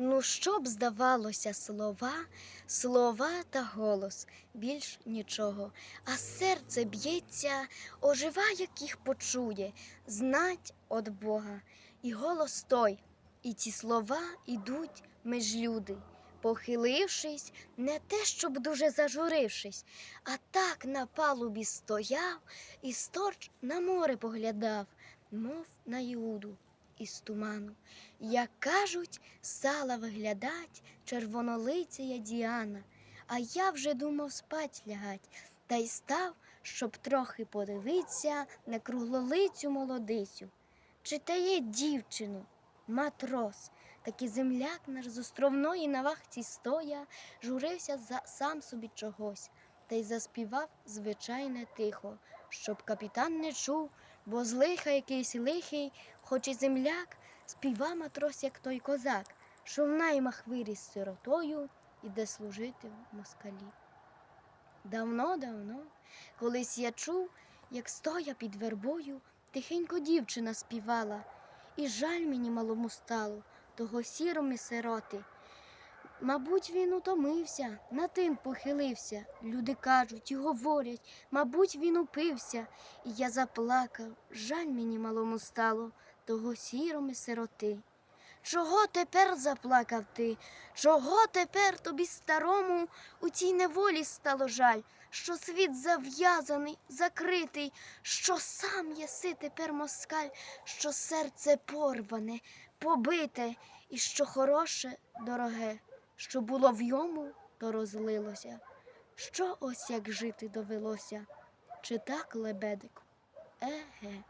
Ну, щоб здавалося, слова, слова та голос, більш нічого. А серце б'ється, ожива, як їх почує, знать од Бога. І голос той, і ці слова ідуть меж люди, похилившись, не те, щоб дуже зажурившись, а так на палубі стояв і сторч на море поглядав, мов на Іуду із туману. Як кажуть, сала виглядать червонолиця Діана, а я вже думав спать лягать, та й став, щоб трохи подивитися на круглолицю молодицю. Чи те є дівчину, матрос, такий земляк наш з островної на вахті стоя, журився за сам собі чогось, та й заспівав звичайне тихо, щоб капітан не чув, бо з лиха якийсь лихий, хоч і земляк, співа матрос, як той козак, що в наймах виріс сиротою, іде служити в москалі. Давно-давно, колись я чув, як стоя під вербою, тихенько дівчина співала, і жаль мені малому стало того сірому сироти. Мабуть, він утомився, на тин похилився. Люди кажуть і говорять, мабуть, він упився. І я заплакав, жаль мені малому стало того сірому сироти. Чого тепер заплакав ти? Чого тепер тобі старому у цій неволі стало жаль, що світ зав'язаний, закритий, що сам єси тепер москаль, що серце порване, побите, і що хороше, дороге, що було в йому, то розлилося. Що ось як жити довелося? Чи так, лебедику? Еге.